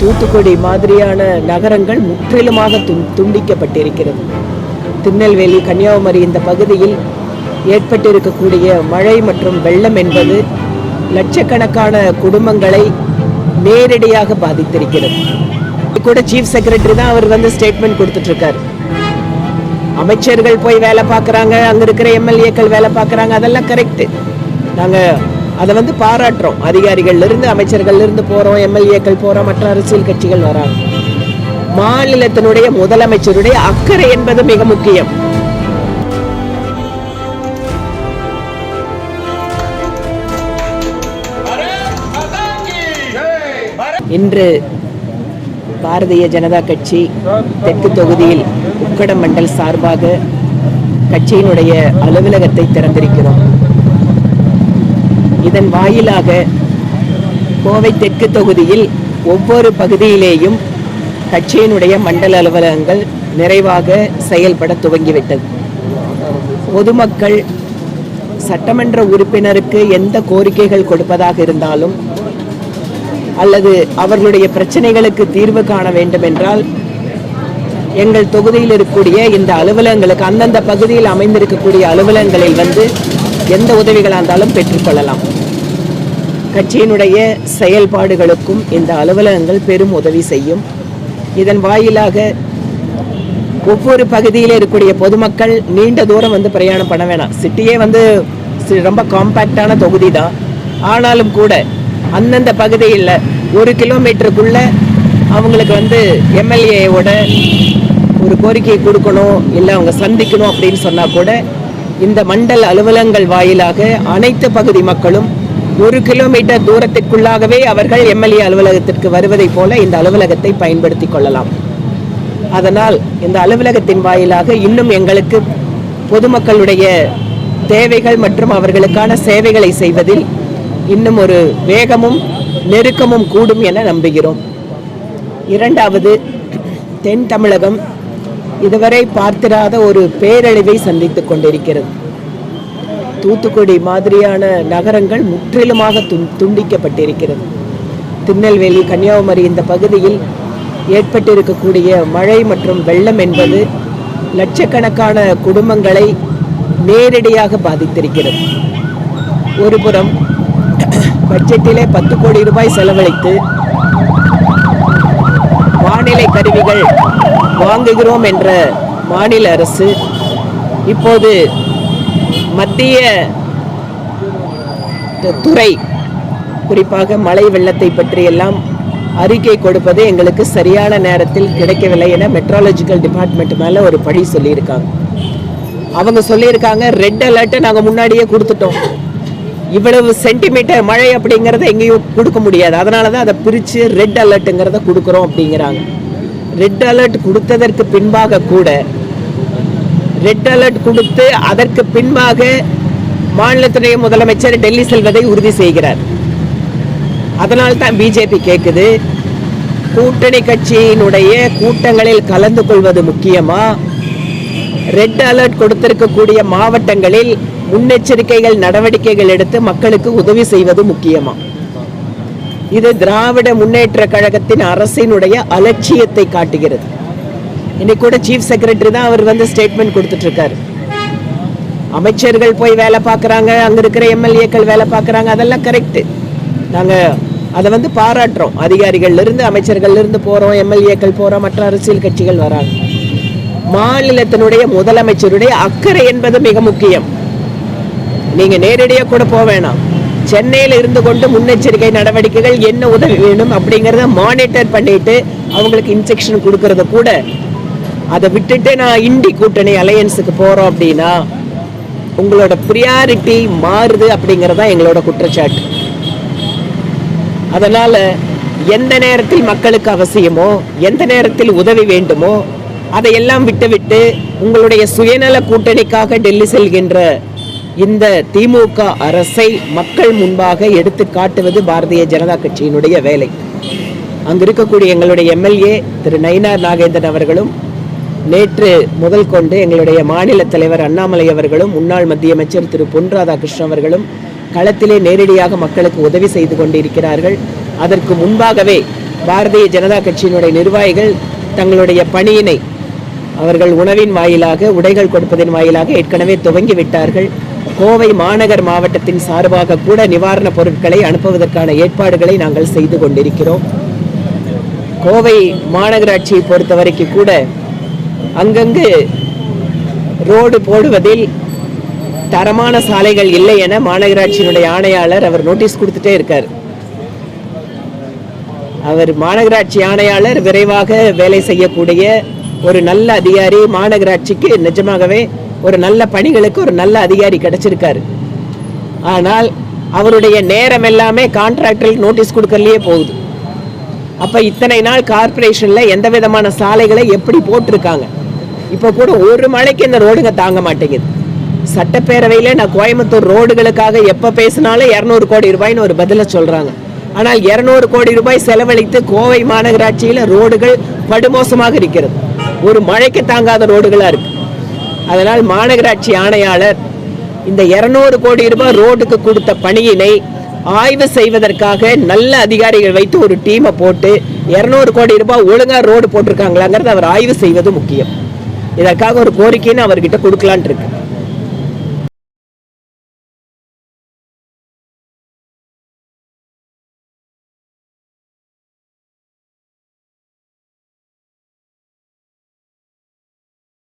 தூத்துக்குடி மாதிரியான நகரங்கள் முற்றிலுமாக துண்டிக்கப்பட்டிருக்கிறது. திருநெல்வேலி கன்னியாகுமரி இந்த பகுதியில் ஏற்பட்டிருக்கக்கூடிய மழை மற்றும் வெள்ளம் என்பது லட்சக்கணக்கான குடும்பங்களை நேரடியாக பாதித்திருக்கிறது. இது கூட சீஃப் செக்ரட்டரி தான் அவர் வந்து ஸ்டேட்மெண்ட் கொடுத்துட்ருக்காரு. அமைச்சர்கள் போய் வேலை பார்க்குறாங்க அங்கே இருக்கிற எம்எல்ஏக்கள் வேலை பார்க்குறாங்க அதெல்லாம் கரெக்டு நாங்கள் அதை வந்து பாராட்டுறோம். அதிகாரிகள்ல இருந்து அமைச்சர்கள்ல இருந்து போகிறோம் எம்எல்ஏக்கள் போகிறோம் மற்ற அரசியல் கட்சிகள் வராங்க. மாநிலத்தினுடைய முதலமைச்சருடைய அக்கறை என்பது மிக முக்கியம். இன்று பாரதிய ஜனதா கட்சி தெற்கு தொகுதியில் உக்கடம் மண்டல் சார்பாக கட்சியினுடைய அலுவலகத்தை திறந்திருக்கிறோம். இதன் வாயிலாக கோவை தெற்கு தொகுதியில் ஒவ்வொரு பகுதியிலேயும் கட்சியினுடைய மண்டல அலுவலகங்கள் நிறைவாக செயல்பட துவங்கிவிட்டது. பொதுமக்கள் சட்டமன்ற உறுப்பினருக்கு எந்த கோரிக்கைகள் கொடுப்பதாக இருந்தாலும் அல்லது அவர்களுடைய பிரச்சனைகளுக்கு தீர்வு காண வேண்டும் என்றால் எங்கள் தொகுதியில் இருக்கக்கூடிய இந்த அலுவலகங்களுக்கு அந்தந்த பகுதியில் அமைந்திருக்கக்கூடிய அலுவலகங்களில் வந்து எந்த உதவிகளாக இருந்தாலும் பெற்றுக்கொள்ளலாம் கட்சியினுடைய செயல்பாடுகளுக்கும் இந்த அலுவலகங்கள் பெரும் உதவி செய்யும். இதன் வாயிலாக ஒவ்வொரு பகுதியில் இருக்கக்கூடிய பொதுமக்கள் நீண்ட தூரம் வந்து பிரயாணம் பண்ண வேணாம். சிட்டியே வந்து ரொம்ப காம்பேக்டான தொகுதி தான் ஆனாலும் கூட அந்தந்த பகுதியில் ஒரு கிலோமீட்டருக்குள்ள அவங்களுக்கு வந்து எம்எல்ஏவோட ஒரு கோரிக்கையை கொடுக்கணும் இல்லை அவங்க சந்திக்கணும் அப்படின்னு சொன்னால் கூட இந்த மண்டல் அலுவலகங்கள் வாயிலாக அனைத்து பகுதி மக்களும் ஒரு கிலோமீட்டர் தூரத்திற்குள்ளாகவே அவர்கள் எம்எல்ஏ அலுவலகத்திற்கு வருவதைப் போல இந்த அலுவலகத்தை பயன்படுத்திக் கொள்ளலாம். அதனால் இந்த அலுவலகத்தின் வாயிலாக இன்னும் எங்களுக்கு பொதுமக்களுடைய தேவைகள் மற்றும் அவர்களுக்கான சேவைகளை செய்வதில் இன்னும் ஒரு வேகமும் நெருக்கமும் கூடும் என நம்புகிறோம். இரண்டாவது தென் தமிழகம் இதுவரை பார்த்திராத ஒரு பேரழிவை சந்தித்துக் கொண்டிருக்கிறது. தூத்துக்குடி மாதிரியான நகரங்கள் முற்றிலுமாக துண்டிக்கப்பட்டிருக்கிறது. திருநெல்வேலி கன்னியாகுமரி இந்த பகுதியில் ஏற்பட்டிருக்கக்கூடிய மழை மற்றும் வெள்ளம் என்பது லட்சக்கணக்கான குடும்பங்களை நேரடியாக பாதித்திருக்கிறது. ஒருபுறம் பட்ஜெட்டிலே பத்து கோடி ரூபாய் செலவழித்து வானிலை கருவிகள் வாங்குகிறோம் என்ற மாநில அரசு இப்போது மத்திய துறை குறிப்பாக மழை வெள்ளத்தை பற்றியெல்லாம் அறிக்கை கொடுப்பது எங்களுக்கு சரியான நேரத்தில் கிடைக்கவில்லை என மெட்ராலஜிக்கல் டிபார்ட்மெண்ட் மேலே ஒரு பழி சொல்லியிருக்காங்க. அவங்க சொல்லியிருக்காங்க ரெட் அலர்ட்டை நாங்கள் முன்னாடியே கொடுத்துட்டோம். இவ்வளவு சென்டிமீட்டர் மழை அப்படிங்கிறத எங்கேயும் கொடுக்க முடியாது. அதனால தான் அதை பிரித்து ரெட் அலர்ட்டுங்கிறத கொடுக்குறோம் அப்படிங்கிறாங்க. ரெட் அலர்ட் கொடுத்ததற்கு பின்பாக கூட ரெட் அலர்ட் கொடுத்து அதற்கு பின்பாக மாநிலத்துடைய முதலமைச்சர் டெல்லி செல்வதை உறுதி செய்கிறார். அதனால் தான் பிஜேபி கேட்குது கூட்டணி கட்சியினுடைய கூட்டங்களில் கலந்து கொள்வது முக்கியமா? ரெட் அலர்ட் கொடுத்திருக்கக்கூடிய மாவட்டங்களில் முன்னெச்சரிக்கைகள் நடவடிக்கைகள் எடுத்து மக்களுக்கு உதவி செய்வது முக்கியமா? இது திராவிட முன்னேற்ற கழகத்தின் அரசினுடைய அலட்சியத்தை காட்டுகிறது. இன்னைக்கு கூட சீஃப் செக்ரட்டரி தான் அவர் வந்து ஸ்டேட்மெண்ட் கொடுத்துட்டு இருக்காரு அமைச்சர்கள் போய் வேலை பார்க்குறாங்க அங்கே இருக்கிற எம்எல்ஏக்கள் வேலை பார்க்குறாங்க அதெல்லாம் கரெக்டு நாங்கள் அதை வந்து பாராட்டுறோம். அதிகாரிகள்லேருந்து இருந்து இருந்து போகிறோம் எம்எல்ஏக்கள் போகிறோம் மற்ற அரசியல் கட்சிகள் வராங்க. மாநிலத்தினுடைய முதலமைச்சருடைய அக்கறை என்பது மிக முக்கியம். நீங்க நேரடியா கூட போக வேணாம். சென்னையில் இருந்து கொண்டு முன்னெச்சரிக்கை நடவடிக்கைகள் என்ன உதவி வேணும் அப்படிங்கிறத மானிட்டர் பண்ணிட்டு அவங்களுக்கு இன்ஜெக்ஷன் கொடுக்கறத கூட அதை விட்டுட்டு நான் இண்டி கூட்டணி அலையன்ஸுக்கு போகிறோம் அப்படின்னா உங்களோட ப்ரியாரிட்டி மாறுது அப்படிங்கறதா எங்களோட குற்றச்சாட்டு. அதனால் எந்த நேரத்தில் மக்களுக்கு அவசியமோ எந்த நேரத்தில் உதவி வேண்டுமோ அதையெல்லாம் விட்டுவிட்டு உங்களுடைய சுயநல கூட்டணிக்காக டெல்லி செல்கின்ற இந்த திமுக அரசை மக்கள் முன்பாக எடுத்து காட்டுவது பாரதிய ஜனதா கட்சியினுடைய வேலை. அங்கு இருக்கக்கூடிய எங்களுடைய எம்எல்ஏ திரு நயினார் நாகேந்திரன் அவர்களும் நேற்று முதல் கொண்டு எங்களுடைய மாநில தலைவர் அண்ணாமலை அவர்களும் முன்னாள் மத்திய அமைச்சர் திரு. பொன் ராதாகிருஷ்ணன் அவர்களும் களத்திலே நேரடியாக மக்களுக்கு உதவி செய்து கொண்டிருக்கிறார்கள். அதற்கு முன்பாகவே பாரதிய ஜனதா கட்சியினுடைய நிர்வாகிகள் தங்களுடைய பணியினை அவர்கள் உணவின் வாயிலாக உடைகள் கொடுப்பதன் வாயிலாக ஏற்கனவே துவங்கி விட்டார்கள். கோவை மாநகர் மாவட்டத்தின் சார்பாக கூட நிவாரணப் பொருட்களை அனுப்புவதற்கான ஏற்பாடுகளை நாங்கள் செய்து கொண்டிருக்கிறோம். கோவை மாநகராட்சியை பொறுத்த வரைக்கும் கூட அங்கங்கு ரோடு போடுவதில் தரமான சாலைகள் இல்லை என மாநகராட்சியினுடைய ஆணையாளர் அவர் நோட்டீஸ் கொடுத்துட்டே இருக்கார். அவர் மாநகராட்சி ஆணையாளர் விரைவாக வேலை செய்யக்கூடிய ஒரு நல்ல அதிகாரி மாநகராட்சிக்கு நிஜமாகவே ஒரு நல்ல பணிகளுக்கு ஒரு நல்ல அதிகாரி கிடைச்சிருக்காரு. ஆனால் அவருடைய நேரம் எல்லாமே கான்ட்ராக்டரில் நோட்டீஸ் கொடுக்கறதுலயே போகுது. அப்போ இத்தனை நாள் கார்பரேஷனில் எந்த விதமான சாலைகளை எப்படி போட்டிருக்காங்க? இப்போ கூட ஒரு மழைக்கு இந்த ரோடுங்க தாங்க மாட்டேங்குது. சட்டப்பேரவையில் நான் கோயம்புத்தூர் ரோடுகளுக்காக எப்போ பேசினாலும் இரநூறு கோடி ரூபாய்னு ஒரு பதிலை சொல்கிறாங்க ஆனால் இரநூறு கோடி ரூபாய் செலவழித்து கோவை மாநகராட்சியில் ரோடுகள் படுமோசமாக இருக்கிறது. ஒரு மழைக்கு தாங்காத ரோடுகளாக இருக்கு. அதனால் மாநகராட்சி ஆணையாளர் இந்த இரநூறு கோடி ரூபாய் ரோடுக்கு கொடுத்த பணியினை ஆய்வு செய்வதற்காக நல்ல அதிகாரிகள் வைத்து ஒரு டீமை போட்டு இரநூறு கோடி ரூபாய் ஒழுங்காக ரோடு போட்டிருக்காங்களாங்கிறது அவர் ஆய்வு செய்வது முக்கியம். இதற்காக ஒரு கோரிக்கைன்னு அவர்கிட்ட கொடுக்கலான் இருக்கு.